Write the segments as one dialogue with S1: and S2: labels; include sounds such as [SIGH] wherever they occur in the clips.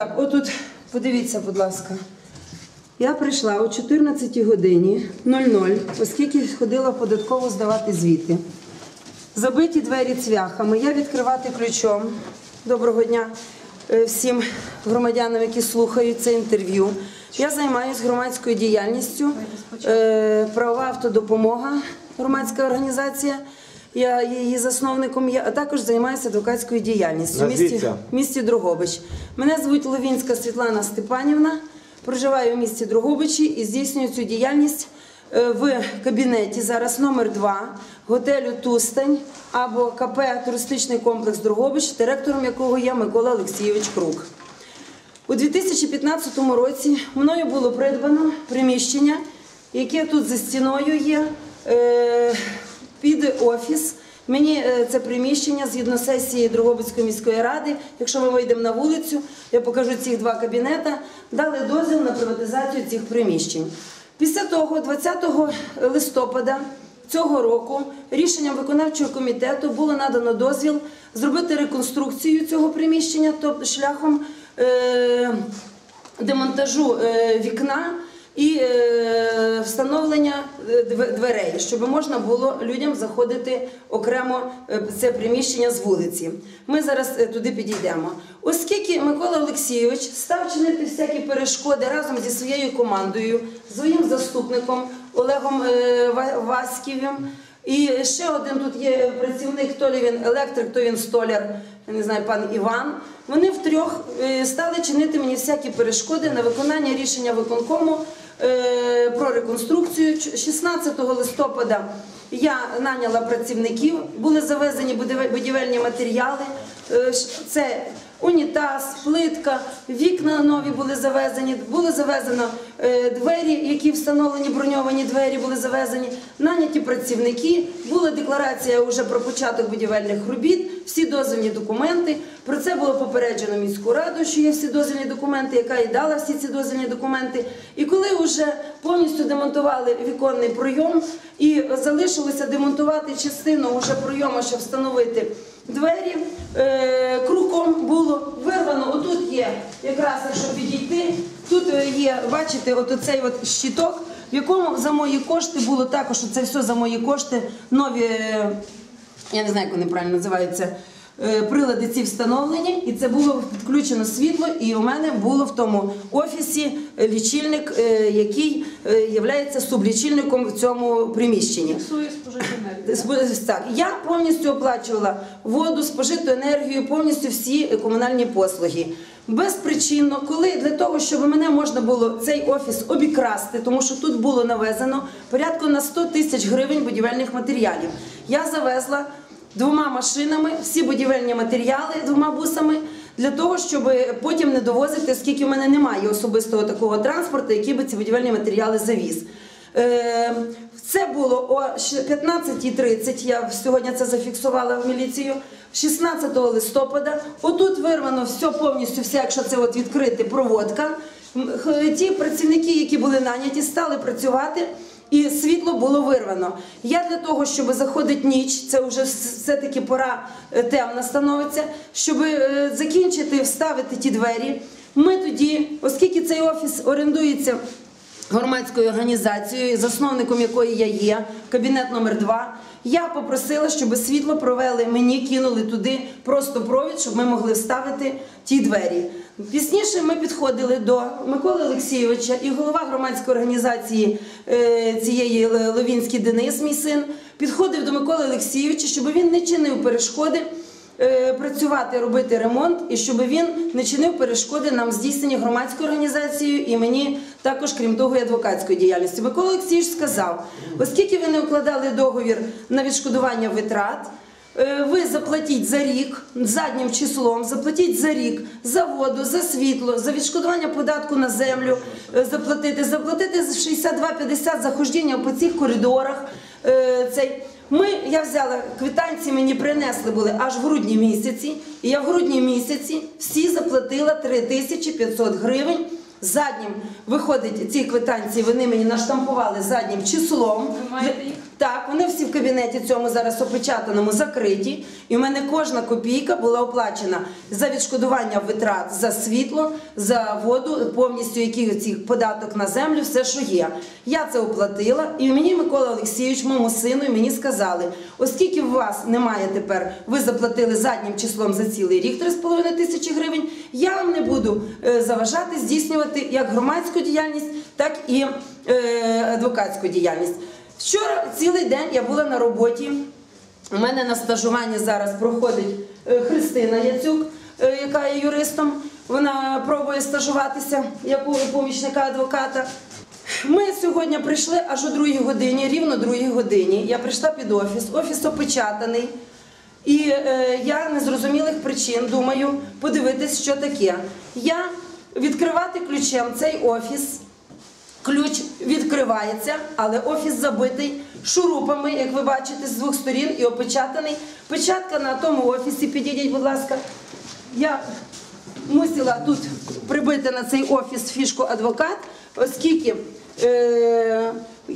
S1: Так, отут, подивіться, будь ласка. Я прийшла о 14 годині 00, оскільки ходила податково здавати звіти. Забиті двері цвяхами. Я відкривати ключом. Доброго дня е, всім громадянам, які слухають це інтерв'ю. Я займаюся громадською діяльністю. Е, Правова автодопомога, громадська організація. Я її засновником, я а також займаюся адвокатською діяльністю в місті,
S2: Назвіться.
S1: в місті Дрогобич. Мене звуть Ловінська Світлана Степанівна. Проживаю в місті Дрогобичі і здійснюю цю діяльність е, в кабінеті зараз номер 2 готелю Тустань або КП Туристичний комплекс Дрогобич, директором якого є Микола Олексійович Крук. У 2015 році мною було придбано приміщення, яке тут за стіною є е, під офіс. Мені е, це приміщення згідно сесії Дрогобицької міської ради. Якщо ми вийдемо на вулицю, я покажу ці два кабінета, дали дозвіл на приватизацію цих приміщень. Після того, 20 листопада цього року, рішенням виконавчого комітету було надано дозвіл зробити реконструкцію цього приміщення, тобто шляхом е, демонтажу е, вікна і е, встановлення е, дверей, щоб можна було людям заходити окремо е, це приміщення з вулиці. Ми зараз туди підійдемо. Оскільки Микола Олексійович став чинити всякі перешкоди разом зі своєю командою, своїм заступником Олегом Васьківим. І ще один тут є працівник, то лі він електрик, то він столяр, я не знаю, пан Іван. Вони втрьох стали чинити мені всякі перешкоди на виконання рішення виконкому про реконструкцію. 16 листопада я наняла працівників, були завезені будівельні матеріали. Е, Це унітаз, плитка, вікна нові були завезені, було завезено е, двері, які встановлені, броньовані двері були завезені, наняті працівники, була декларація вже про початок будівельних робіт, всі дозвільні документи. Про це було попереджено міську раду, що є всі дозвільні документи, яка і дала всі ці дозвільні документи. І коли вже повністю демонтували віконний пройом і залишилося демонтувати частину вже пройому, щоб встановити двері, е, круком було вирвано. Отут є якраз, якщо підійти, тут е, є, бачите, от оцей от щиток, в якому за мої кошти було також це все за мої кошти, нові, е, я не знаю, як вони правильно називаються. е, Прилади ці встановлені, і це було підключено світло, і у мене було в тому офісі лічильник, який є сублічильником в цьому приміщенні. Так, я повністю оплачувала воду, спожиту енергію, повністю всі комунальні послуги. Безпричинно, коли для того, щоб мене можна було цей офіс обікрасти, тому що тут було навезено порядку на 100 тисяч гривень будівельних матеріалів. Я завезла двома машинами всі будівельні матеріали двома бусами для того, щоб потім не довозити, оскільки в мене немає особистого такого транспорту, який би ці будівельні матеріали завіз. Це було о 15.30, я сьогодні це зафіксувала в міліцію. 16 листопада. Отут вирвано все повністю, все, якщо це от відкрити, проводка. Ті працівники, які були наняті, стали працювати. І світло було вирвано. Я для того, щоб заходить ніч, це вже все-таки пора е, темна становиться, щоб е, закінчити, вставити ті двері. Ми тоді, оскільки цей офіс орендується громадською організацією, засновником якої я є, кабінет номер 2 я попросила, щоб світло провели мені, кинули туди просто провід, щоб ми могли вставити ті двері. Пізніше ми підходили до Миколи Олексійовича і голова громадської організації е, цієї Ловінський Денис, мій син, підходив до Миколи Олексійовича, щоб він не чинив перешкоди працювати, робити ремонт, і щоб він не чинив перешкоди нам здійсненні громадською організацією і мені також, крім того, і адвокатської діяльності. Микола Олексійович сказав, оскільки ви не укладали договір на відшкодування витрат. е, Ви заплатіть за рік заднім числом, заплатіть за рік за воду, за світло, за відшкодування податку на землю, е, заплатити, заплатити за 62,50 за хождіння по цих коридорах. е, Цей ми, я взяла квитанції, мені принесли були аж в грудні місяці, і я в грудні місяці всі заплатила 3500 гривень Заднім виходить ці квитанції, вони мені наштампували заднім числом.
S2: Ви маєте їх?
S1: Так, вони всі в кабінеті цьому зараз опечатаному закриті. І в мене кожна копійка була оплачена за відшкодування витрат за світло, за воду, повністю який оці податок на землю, все, що є. Я це оплатила, і мені Микола Олексійович, моєму сину, і мені сказали, оскільки у вас немає тепер, ви заплатили заднім числом за цілий рік 3,5 тисячі гривень, я вам не буду е, заважати здійснювати як громадську діяльність, так і е, адвокатську діяльність. Вчора цілий день я була на роботі. У мене на стажуванні зараз проходить е, Христина Яцюк, е, яка є юристом. Вона пробує стажуватися як у помічника адвоката. Ми сьогодні прийшли аж о другій годині, рівно другій годині. Я прийшла під офіс, офіс опечатаний. І е, я незрозумілих причин думаю подивитись, що таке. Я відкривати ключем цей офіс. Ключ відкривається, але офіс забитий шурупами, як ви бачите, з двох сторін і опечатаний. Печатка на тому офісі, підійдіть, будь ласка. Я мусила тут прибити на цей офіс фішку адвокат, оскільки е,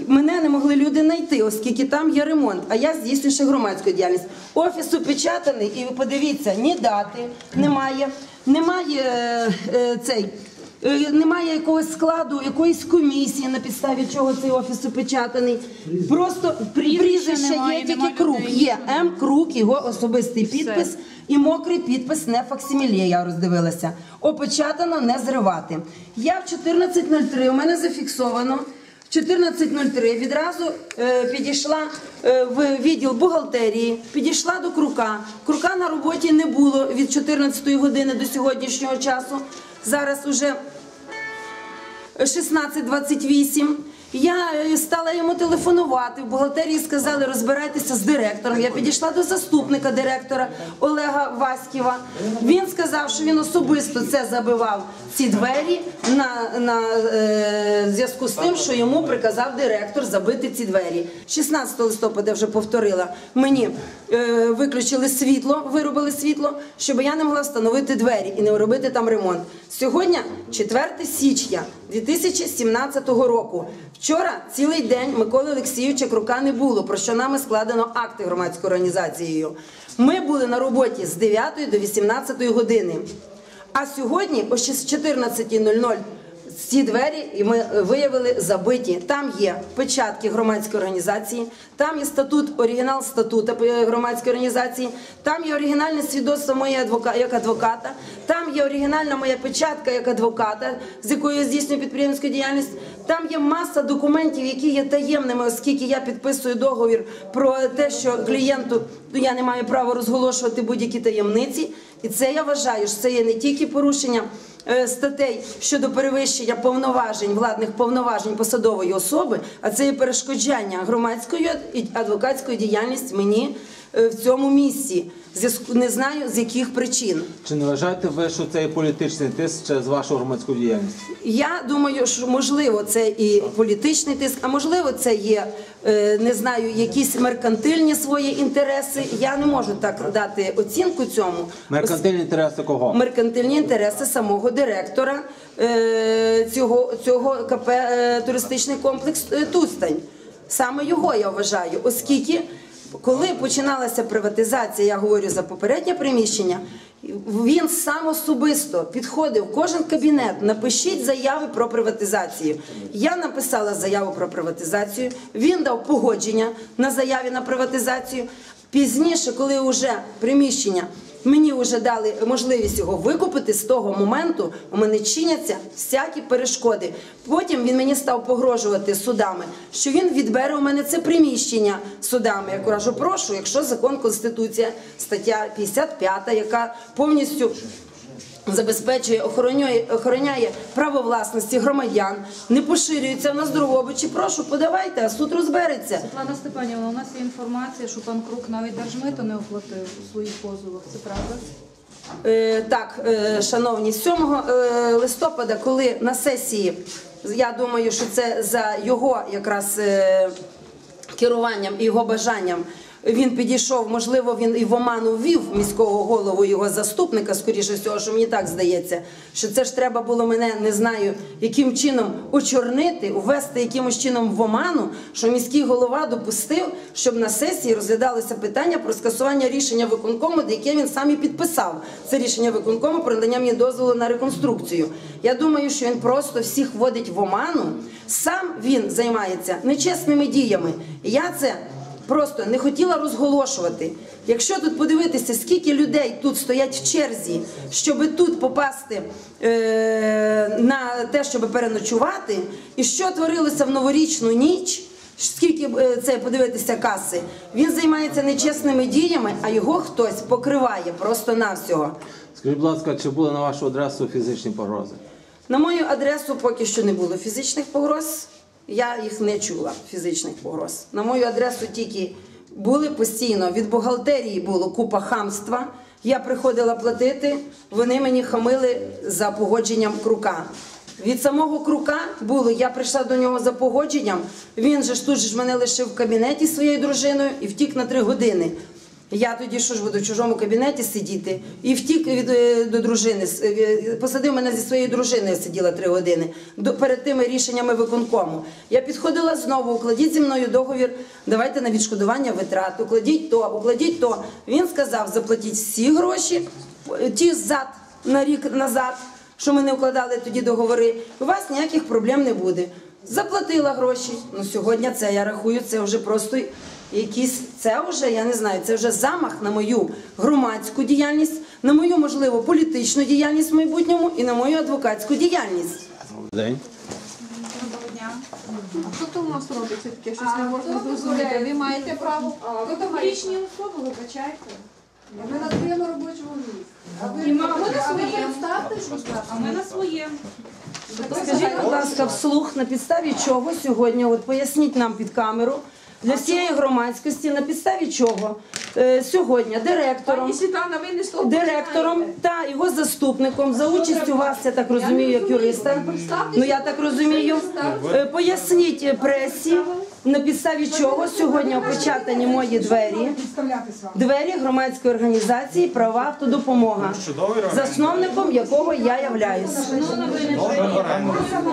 S1: мене не могли люди знайти, оскільки там є ремонт, а я здійснюю ще громадську діяльність. Офіс опечатаний, і подивіться, ні дати немає, немає е, цей. Е, Немає якогось складу, якоїсь комісії, на підставі чого цей офіс опечатаний. Просто прізвище є тільки круг. Є М. Круг, його особистий підпис і мокрий підпис не факсимілє, я роздивилася. Опечатано, не зривати. Я в 14.03, у мене зафіксовано. В 14.03 відразу е, підійшла е, в відділ бухгалтерії, підійшла до Крука. Крука на роботі не було від 14 години до сьогоднішнього часу. Зараз уже 16.28. Я е, стала йому телефонувати. В бухгалтерії сказали, розбирайтеся з директором. Я підійшла до заступника директора Олега Васьківа. Він сказав, що він особисто це забивав ці двері на, на е, зв'язку з тим, що йому приказав директор забити ці двері. 16 листопада вже повторила. Мені виключили світло, виробили світло, щоб я не могла встановити двері і не робити там ремонт. Сьогодні 4 січня 2017 року. Вчора цілий день Миколи Олексійовича Крука не було, про що нами складено акти громадською організацією. Ми були на роботі з 9 до 18 години. А сьогодні о 14.00 ці двері і ми е, виявили забиті. Там є печатки громадської організації, там є статут, оригінал статута е, громадської організації, там є оригінальне свідоцтво моє як адвоката, там є оригінальна моя печатка як адвоката, з якою я здійснюю підприємську діяльність. Там є маса документів, які є таємними, оскільки я підписую договір про те, що клієнту ну, я не маю права розголошувати будь-які таємниці. І це я вважаю, що це є не тільки порушення е, статей щодо перевищення повноважень, владних повноважень посадової особи, а це є перешкоджання громадської і адвокатської діяльності мені е, в цьому місці. Не знаю з яких причин.
S3: Чи не вважаєте ви, що це є політичний тиск через вашу громадську діяльність?
S1: Я думаю, що можливо це і політичний тиск, а можливо, це є е, не знаю, якісь меркантильні свої інтереси. Я не можу так дати оцінку цьому.
S3: Меркантильні інтереси кого?
S1: меркантильні інтереси самого директора е, цього, цього КП е, туристичний комплекс Тустань. Саме його я вважаю, оскільки коли починалася приватизація, я говорю за попереднє приміщення. Він сам особисто підходив кожен кабінет. Напишіть заяви про приватизацію. Я написала заяву про приватизацію. Він дав погодження на заяві на приватизацію. Пізніше, коли вже приміщення Мені вже дали можливість його викупити з того моменту. У мене чиняться всякі перешкоди. Потім він мені став погрожувати судами, що він відбере у мене це приміщення судами. Я кажу, прошу, якщо закон Конституція, стаття 55, яка повністю забезпечує, охороняє, охороняє право власності громадян, не поширюється в нас Дрогобичі. Прошу, подавайте, а суд розбереться.
S2: Світлана Степанівна, у нас є інформація, що пан Крук навіть держмито не оплатив у своїх позовах. Це правда?
S1: Е, Так, е, шановні, 7 е, листопада, коли на сесії, я думаю, що це за його якраз е, керуванням і його бажанням. Він підійшов, можливо, він і в оману ввів міського голову його заступника, скоріше всього, що мені так здається, що це ж треба було мене, не знаю, яким чином очорнити, увести якимось чином в оману, що міський голова допустив, щоб на сесії розглядалося питання про скасування рішення виконкому, яке він сам і підписав. Це рішення виконкому про надання мені дозволу на реконструкцію. Я думаю, що він просто всіх вводить в оману. Сам він займається нечесними діями. Я це просто не хотіла розголошувати. Якщо тут подивитися, скільки людей тут стоять в черзі, щоб тут попасти е, на те, щоб переночувати, і що творилося в новорічну ніч. Скільки е, це подивитися каси, він займається нечесними діями, а його хтось покриває просто навсього.
S3: Скажіть, будь ласка, чи були на вашу адресу фізичні погрози?
S1: На мою адресу поки що не було фізичних погроз. Я їх не чула, фізичних погроз. На мою адресу тільки були постійно. Від бухгалтерії було купа хамства. Я приходила платити, вони мені хамили за погодженням крука. Від самого крука було, я прийшла до нього за погодженням. Він же ж тут ж мене лишив в кабінеті своєю дружиною і втік на три години. Я тоді що ж буду в чужому кабінеті сидіти і втік від е, до дружини. Е, Посадив мене зі своєю дружиною, сиділа три години до перед тими рішеннями виконкому. Я підходила знову, укладіть зі мною договір. Давайте на відшкодування витрат, укладіть то, укладіть то. Він сказав, заплатіть всі гроші, е, ті зад на рік назад, що ми не укладали тоді договори. У вас ніяких проблем не буде. Заплатила гроші. Ну сьогодні це я рахую, це вже просто якісь це вже я не знаю. Це вже замах на мою громадську діяльність, на мою можливо політичну діяльність в майбутньому і на мою адвокатську діяльність.
S3: День.
S2: Доброго дня.
S4: А що то у нас робиться таке? Щось не можна зрозуміти. Ви маєте право.
S5: Ви публічні особи, вибачайте. Ми на своєму робочому місці. А ви,
S2: на своєму. А ми на своєму.
S1: Скажіть, будь ласка, вслух на підставі чого сьогодні? От поясніть нам під камеру для всієї громадськості, на підставі чого? Е, сьогодні директором.
S4: Пані Світлана, ви не того
S1: Директором та його заступником за участю вас, я так розумію, як юриста. Ну я так розумію. Е, Поясніть пресі, на підставі чого сьогодні опечатані мої двері, двері громадської організації Права автодопомога, засновником якого я являюсь.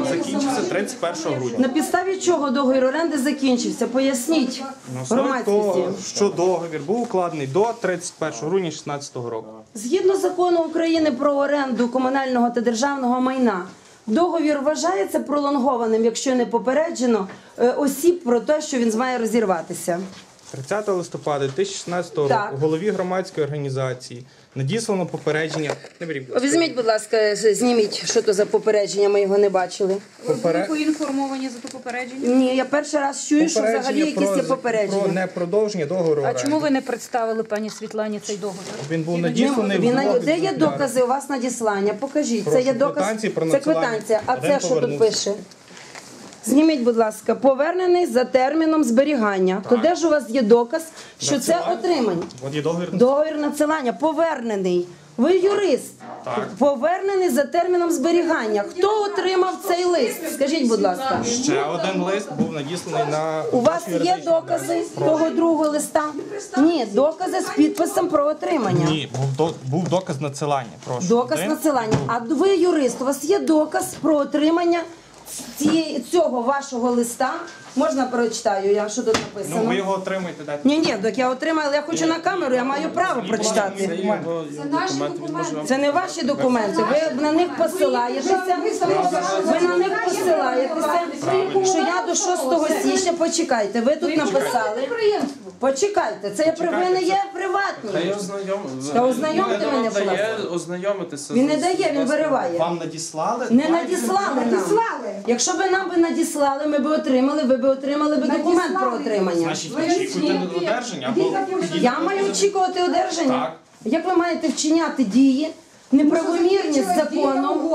S6: Закінчився 31 грудня.
S1: На підставі чого договір оренди закінчився? Поясніть громадськості.
S6: що договір був укладений до 31 грудня 2016 року.
S1: Згідно закону України про оренду комунального та державного майна, договір вважається пролонгованим, якщо не попереджено е, осіб про те, що він має розірватися.
S6: 30 листопада 2016 року
S1: Так.
S6: голові громадської організації надіслано попередження. Не беріть, будь ласка.
S1: Візьміть, будь ласка, зніміть, що то за попередження, ми його не бачили.
S2: Ви були
S6: Попере-
S2: поінформовані за те попередження?
S1: Ні, я перший раз чую, що взагалі якісь є
S6: про
S1: попередження.
S6: непродовження договору
S2: А
S6: оренди.
S2: чому ви не представили пані Світлані цей договір?
S6: Він був надісланий
S1: він, на- де є докази у вас надіслання? Покажіть.
S6: Прошу,
S1: це є доказ.
S6: квитанції про
S1: це
S6: надсилання.
S1: квитанція. А
S6: Один
S1: це що тут
S6: повернувся.
S1: пише? Зніміть, будь ласка, повернений за терміном зберігання. То де ж у вас є доказ, що це
S6: Надсилання.
S1: отримання?
S6: От є договір.
S1: Договір надсилання повернений. Ви юрист.
S6: Так.
S1: Повернений за терміном зберігання. Хто отримав цей лист? Скажіть, будь ласка.
S6: Ще один лист був надісланий на
S1: У вас
S6: нашу
S1: є
S6: юридичну
S1: докази того другого листа? Ні, докази з підписом про отримання.
S6: Ні, був, до, був доказ надсилання. Прошу.
S1: Доказ
S6: Один.
S1: надсилання. А ви юрист, у вас є доказ про отримання цієї, цього вашого листа. Можна прочитаю, я що тут
S6: Ну, ви його отримаєте, дайте.
S1: Ні, ні, так я отримала, але я хочу на камеру, я маю право прочитати.
S5: Це наші документи.
S1: Це не ваші документи. Ви на них посилаєтеся. Ви на них посилаєтеся. Що я до 6 січня почекайте. Ви тут написали. Почекайте, це при- ви не є
S7: Та я ознайом...
S1: Та ознайомте мене,
S7: не
S1: будь ласка.
S7: ознайомитися.
S1: Він не дає, він вириває.
S6: Вам надіслали?
S1: Не надіслали нам. Якщо би нам би надіслали, ми би отримали, ви би отримали би документ про отримання.
S6: Значить, одержання або
S1: Я маю очікувати одержання.
S6: Так.
S1: Як ви маєте вчиняти дії, неправомірні з законом?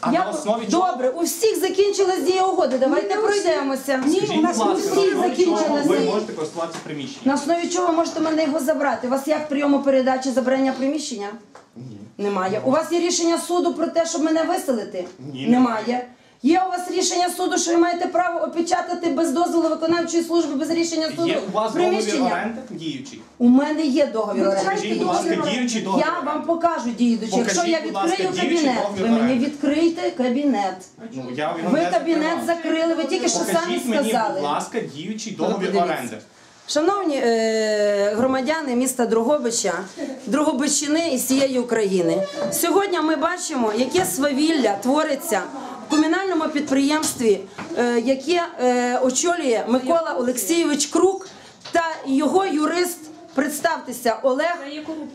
S6: А
S1: Я-
S6: на основі чого?
S1: Добре, у всіх закінчилась дія угоди. Давайте пройдемося.
S6: Скажіть, будь ласка,
S1: у
S6: на
S1: всіх
S6: основі чого
S1: закінчилась
S6: ви
S1: дія.
S6: можете користуватися приміщенням?
S1: На основі чого можете мене його забрати? У вас як прийому передачі забрання приміщення? Ні. Немає. У вас є рішення суду про те, щоб мене виселити?
S6: Ні,
S1: Немає. Є у вас рішення суду, що ви маєте право опечатати без дозволу виконавчої служби, без рішення суду
S7: Є у вас договір
S1: приміщення?
S7: оренди діючий?
S1: У мене є договір оренди.
S7: Скажіть, будь ласка, діючий договір.
S1: Я вам покажу діючи. Якщо
S7: Покажіть,
S1: я
S7: будь ласка,
S1: відкрию
S7: діючий
S1: кабінет,
S7: договір
S1: ви мені
S7: оренди.
S1: відкрийте кабінет.
S7: Ну, я його
S1: Ви
S7: не
S1: кабінет
S7: закривав.
S1: закрили, ви тільки що самі
S7: Покажіть мені, будь
S1: сказали.
S7: ласка, діючий договір
S1: подивіться.
S7: оренди.
S1: Шановні е, громадяни міста Дрогобича, Дрогобичини і всієї України. Сьогодні ми бачимо, яке свавілля твориться комунальному підприємстві, е, яке е, очолює Микола Олексійович Крук та його юрист. Представтеся, Олег.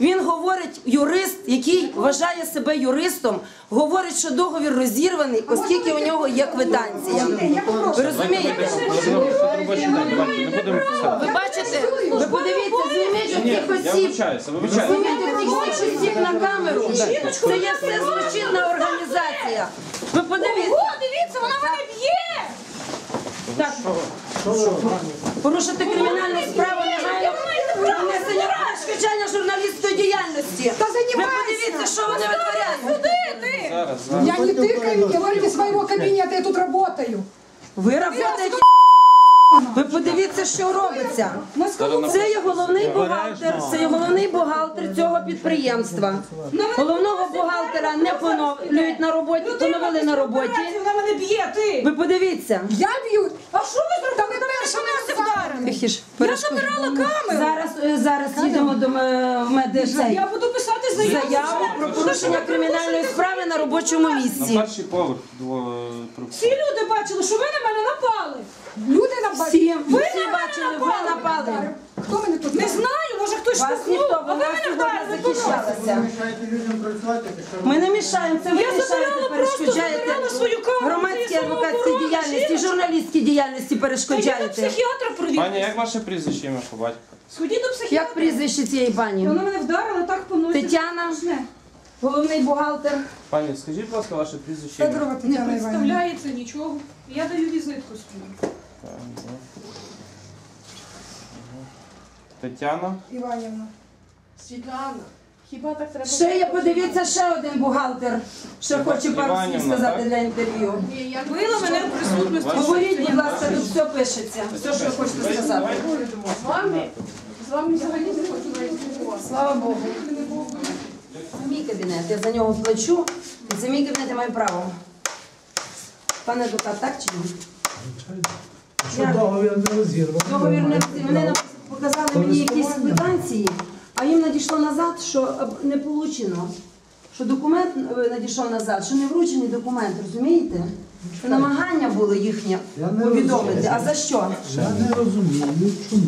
S1: Він говорить, юрист, який вважає себе юристом, говорить, що договір розірваний, оскільки у нього є квитанція. Ви розумієте? Ви бачите, ви подивіться, зніміть цих осіб. Зніміть цих осіб на камеру. Це є все злочинна організація. Ви подивіться.
S2: дивіться, вона мене б'є!
S1: Так. Порушити кримінальну справу немає внесення перешкоджання журналістської діяльності.
S5: Та
S1: Ви подивіться, що вони витворяють.
S5: Я не тыкаю, говорите своего кабинета, я тут работаю.
S1: Ви працюєте. Ви подивіться, що робиться. Це є головний бухгалтер. Це є головний бухгалтер цього підприємства. Головного бухгалтера не поновлюють на роботі, поновили на роботі.
S2: Вона мене б'є, ти!
S1: Ви подивіться.
S5: Я бью.
S2: А що ви
S5: Та ви перші мене вдарили.
S1: Я
S2: забирала камеру.
S1: Зараз, е, зараз їдемо до м- медицей.
S2: Я буду писати заяву.
S1: Заяву про порушення кримінальної справи на робочому місці.
S8: Перший поверх
S2: Всі люди бачили, що ви на мене напали.
S5: Люди напали.
S1: Всі, всі бачили, ви напали.
S5: Хто мене тут?
S2: Не знаю, може хтось
S1: Вас
S2: штовхнув,
S1: ніхто,
S2: а ви
S1: вона
S2: мене вдарили.
S1: захищалася. Ми не мішаємо, це ви
S2: Я
S1: мішаєте,
S2: забирала, просто
S1: перешкоджаєте
S2: забирала свою камеру,
S1: громадській адвокатській діяльності,
S2: жіночка.
S1: журналістській діяльності
S2: Сходіть до
S1: перешкоджаєте.
S2: психіатра
S8: Пані, як ваше прізвище ім'я по батьку?
S2: Сходіть до
S1: Як
S2: психіатра.
S1: прізвище цієї пані?
S2: Вона мене вдарила, так по носі.
S1: Тетяна, головний бухгалтер.
S8: Пані, скажіть, будь ласка, ваше прізвище ім'я.
S5: Федорова
S2: Не
S5: Тетяна Іванівна.
S2: представляється нічого. Я даю візитку свою.
S8: Тетяна.
S5: Іванівна.
S4: Світлана, хіба так треба?
S1: Ще є, подивіться, ще один бухгалтер, що хоче пару слів
S8: Іванівна,
S1: сказати
S8: так?
S1: для інтерв'ю.
S4: Ні, я
S2: Била мене в присутності.
S1: Говоріть, будь ласка, тут все пишеться. Все, що ви хочете сказати.
S4: з вами, з вами взагалі не хочу навіть спілкуватися.
S1: Слава Богу. Це мій кабінет, я за нього плачу. І це мій кабінет, я маю право. Пане адвокат, так чи ні?
S9: Що договір не розірваний.
S1: Договір не вони показали мені якісь квитанції, а їм надійшло назад, що е, не получено. Що документ е, надійшов назад, що не вручений документ, розумієте? Що намагання було їхнє повідомити. А за що?
S9: Я не розумію, чому.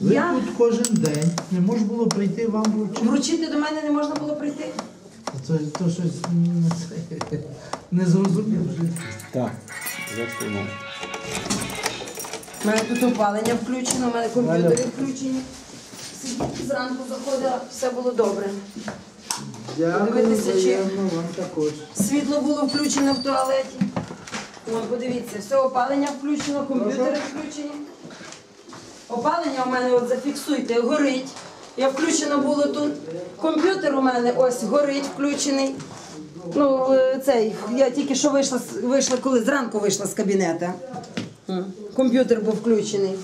S9: Ви
S1: Я-
S9: тут кожен день не можна було прийти вам вручити.
S1: Вручити до мене не можна було прийти.
S9: Це то щось [LAUGHS] не зрозуміло.
S3: Так, заснув.
S1: У мене тут опалення включено, у мене комп'ютери включені. Зранку заходила, все було добре.
S9: Дякую,
S1: Дивитися, чи-. Світло було включене в туалеті. Ой, подивіться, все опалення включено, комп'ютери включені. Опалення у мене, от зафіксуйте, горить. Я включено було тут. Комп'ютер у мене ось горить, включений. Ну, е, цей, я тільки що вийшла, вийшла, коли зранку вийшла з кабінету. Комп'ютер був включений.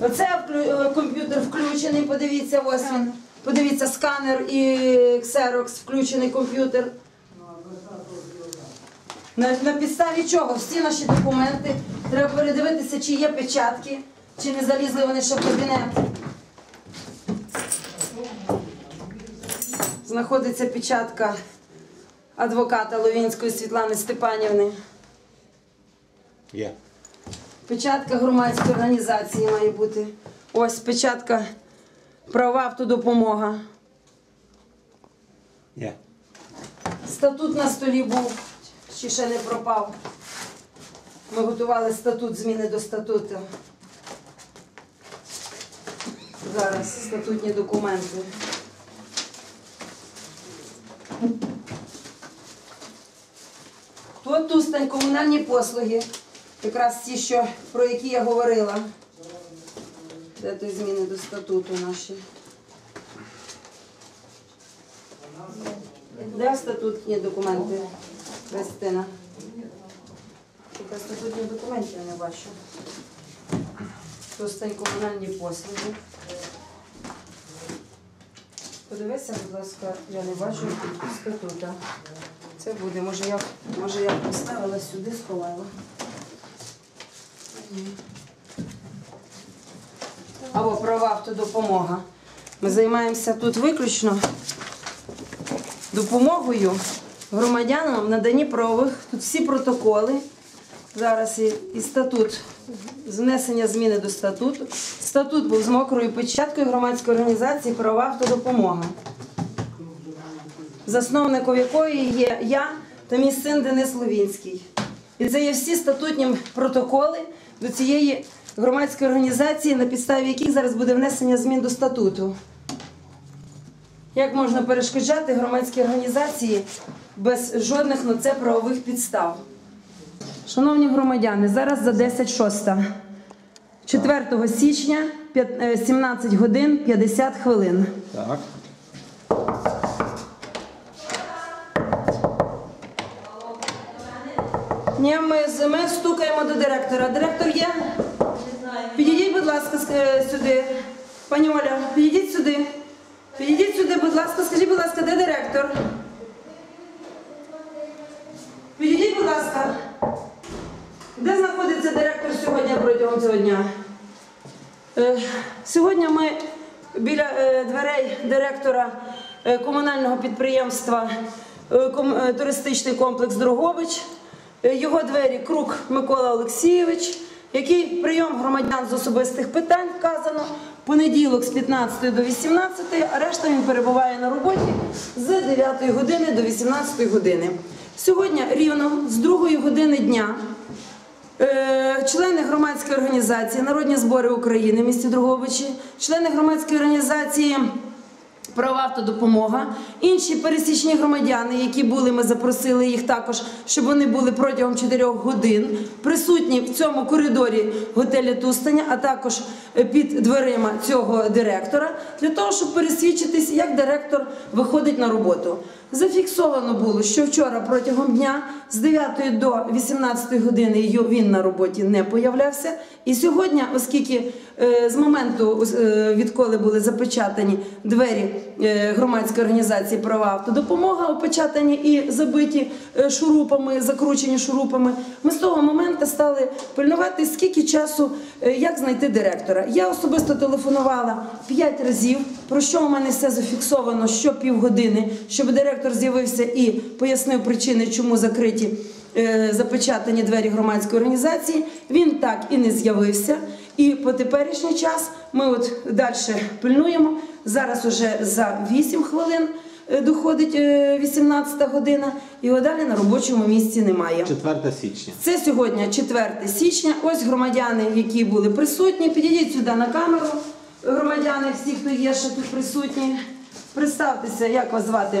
S1: Оце е, комп'ютер включений, подивіться, ось він. Подивіться, сканер і Xerox, включений комп'ютер. На, на підставі чого? Всі наші документи. Треба передивитися, чи є печатки, чи не залізли вони ще в кабінет. Знаходиться печатка адвоката Ловінської Світлани Степанівни.
S3: Є.
S1: Печатка громадської організації має бути. Ось печатка права автодопомога.
S3: Є.
S1: Статут на столі був, чи ще не пропав. Ми готували статут, зміни до статуту. Зараз статутні документи. Тут тустань комунальні послуги, якраз ті, що, про які я говорила. Де то зміни до статуту наші? Де статутні документи, Христина? Тільки статутних документів не бачу. Тустань комунальні послуги. Подивися, будь ласка, я не бачу статута. Це буде, може я, може я поставила сюди, сховала. Або права автодопомога. Ми займаємося тут виключно допомогою громадянам в наданні правових. Тут всі протоколи. Зараз і, і статут, внесення зміни до статуту. Статут був з мокрою печаткою громадської організації Права автодопомога, засновником якої є я та мій син Денис Ловінський. І це є всі статутні протоколи до цієї громадської організації, на підставі яких зараз буде внесення змін до статуту. Як можна перешкоджати громадській організації без жодних на це правових підстав? Шановні громадяни, зараз за 10.06. 4 січня, п'ят- е, 17 годин 50 хвилин.
S3: Так.
S1: Ні, ми, ми стукаємо до директора. Директор є? Підійдіть, будь ласка, е, сюди. Пані Оля, підійдіть сюди. Підійдіть сюди, будь ласка, скажіть, будь ласка, де директор? Підійдіть, будь ласка. Де знаходиться директор сьогодні протягом цього дня? Е, Сьогодні ми біля е, дверей директора комунального підприємства туристичний комплекс Дрогобич. Е, Його двері круг Микола Олексійович, який прийом громадян з особистих питань вказано понеділок з 15 до 18, а решта він перебуває на роботі з 9 години до 18 години. Сьогодні рівно з 2 години дня Е, Члени громадської організації Народні збори України місті Дрогобичі, члени громадської організації Права автодопомога, інші пересічні громадяни, які були, ми запросили їх також, щоб вони були протягом 4 годин присутні в цьому коридорі готелю Тустаня, а також е, під дверима цього директора, для того, щоб пересвідчитись, як директор виходить на роботу. Зафіксовано було, що вчора протягом дня з 9 до 18 години він на роботі не появлявся. І сьогодні, оскільки е, з моменту, е, відколи були запечатані двері е, громадської організації права автодопомога, опечатані і забиті шурупами, закручені шурупами, ми з того моменту стали пильнувати, скільки часу, як знайти директора. Я особисто телефонувала 5 разів, про що у мене все зафіксовано що півгодини, щоб директор з'явився і пояснив причини, чому закриті е, запечатані двері громадської організації. Він так і не з'явився. І по теперішній час ми от далі пильнуємо. Зараз уже за 8 хвилин е, доходить е, 18 година, його далі на робочому місці немає.
S3: 4 січня.
S1: Це сьогодні 4 січня. Ось громадяни, які були присутні. Підійдіть сюди на камеру. Громадяни, всі, хто є, ще тут присутні. Представтеся, як вас звати?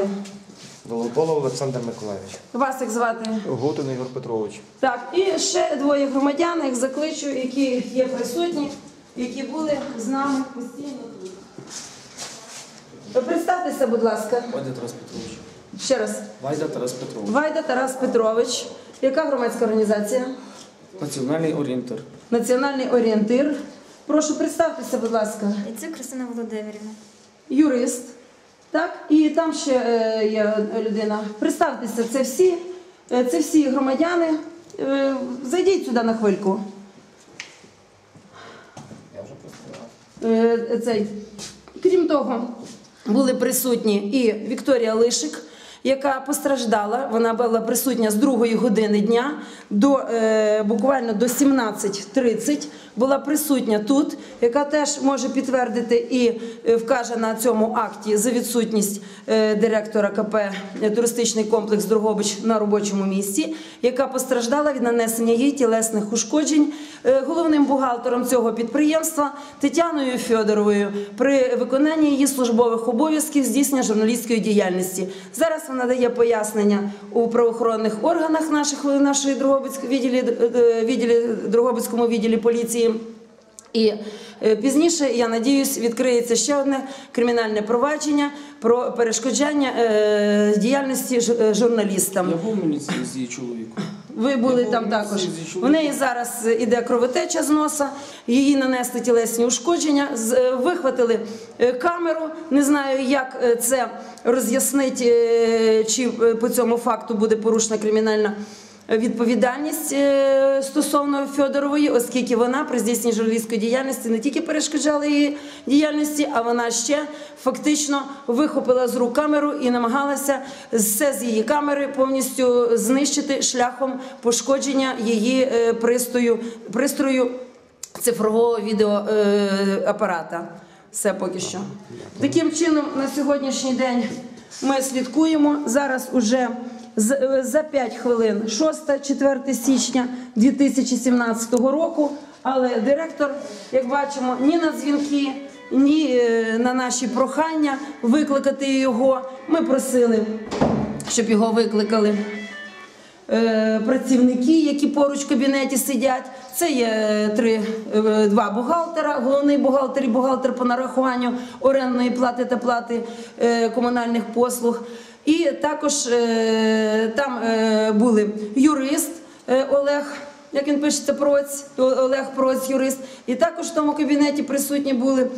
S10: Волополов Олександр Миколаївич.
S1: Вас як звати?
S10: Гутин Ігор Петрович.
S1: Так, і ще двоє громадян, їх закличу, які є присутні, які були з нами постійно тут. Представтеся, будь ласка,
S8: Вайда Тарас Петрович.
S1: ще раз.
S8: Вайда Тарас Петрович.
S1: Вайда Тарас Петрович. Яка громадська організація?
S8: Національний орієнтер.
S1: Національний орієнтир. Прошу представтеся, будь ласка.
S11: Це Христина Володимирівна.
S1: Юрист. Так, і там ще е, є людина. Представтеся, це всі, е, це всі громадяни. Е, зайдіть сюди на хвильку. Е, цей. Крім того, були присутні і Вікторія Лишик, яка постраждала. Вона була присутня з другої години дня до е, буквально до 17.30. Була присутня тут, яка теж може підтвердити і е, вкаже на цьому акті за відсутність е, директора КП е, туристичний комплекс Дрогобич на робочому місці, яка постраждала від нанесення їй тілесних ушкоджень. Е, Головним бухгалтером цього підприємства Тетяною Федоровою при виконанні її службових обов'язків здійснення журналістської діяльності. Зараз вона надає пояснення у правоохоронних органах наших нашої Дрогобицької відділі, е, відділі Дрогобицькому відділі поліції. І е, пізніше, я надіюсь, відкриється ще одне кримінальне провадження про перешкоджання е, діяльності журналістам.
S8: Я був міліції з її чоловіком.
S1: Ви були там також. У неї зараз іде кровотеча з носа, її нанесли тілесні ушкодження, е, вихватили е, камеру. Не знаю, як е, це роз'яснить, чи по цьому факту буде порушена кримінальна відповідальність е, стосовно Федорової, оскільки вона при здійсненні журналістської діяльності не тільки перешкоджала її діяльності, а вона ще фактично вихопила з рук камеру і намагалася все з її камери повністю знищити шляхом пошкодження її е, пристрою, пристрою цифрового відеоапарата. Все поки що. Таким чином, на сьогоднішній день ми слідкуємо. Зараз уже е, за 5 хвилин, 6-4 січня 2017 року. Але директор, як бачимо, ні на дзвінки, ні е, на наші прохання викликати його. Ми просили, щоб його викликали е, працівники, які поруч в кабінеті сидять. Це є е, три, два бухгалтера, головний бухгалтер і бухгалтер по нарахуванню орендної плати та плати комунальних послуг. І також е, там е, були юрист е, Олег. Як він пишеться, Проць, Олег Проць, юрист. І також в тому кабінеті присутні були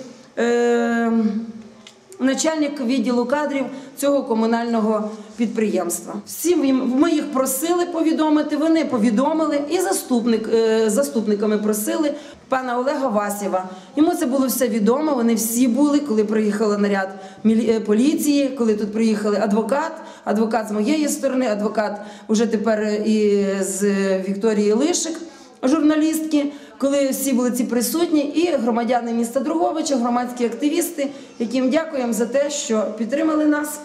S1: начальник відділу кадрів цього комунального підприємства. Всім їм ми їх просили повідомити. Вони повідомили, і заступник заступниками просили пана Олега Васєва. Йому це було все відомо. Вони всі були, коли приїхала наряд е, поліції, коли тут приїхали адвокат, адвокат з моєї сторони, адвокат уже тепер е, і з Вікторії Лишик журналістки, коли всі були ці присутні, і громадяни міста Друговича, громадські активісти, яким дякуємо за те, що підтримали нас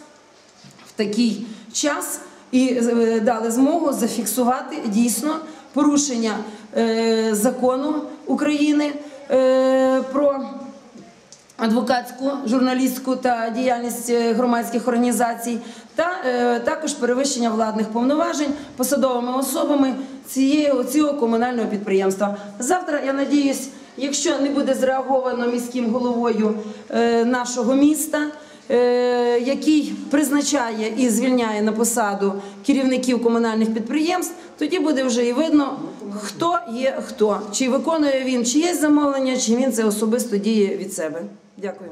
S1: в такий час і е, дали змогу зафіксувати дійсно порушення е, закону України е, про адвокатську, журналістську та діяльність е, громадських організацій, та е, також перевищення владних повноважень посадовими особами цієї цього комунального підприємства. Завтра я надіюсь, якщо не буде зреаговано міським головою е, нашого міста. Е, Який призначає і звільняє на посаду керівників комунальних підприємств, тоді буде вже і видно, хто є хто, чи виконує він чиєсь замовлення, чи він це особисто діє від себе. Дякую.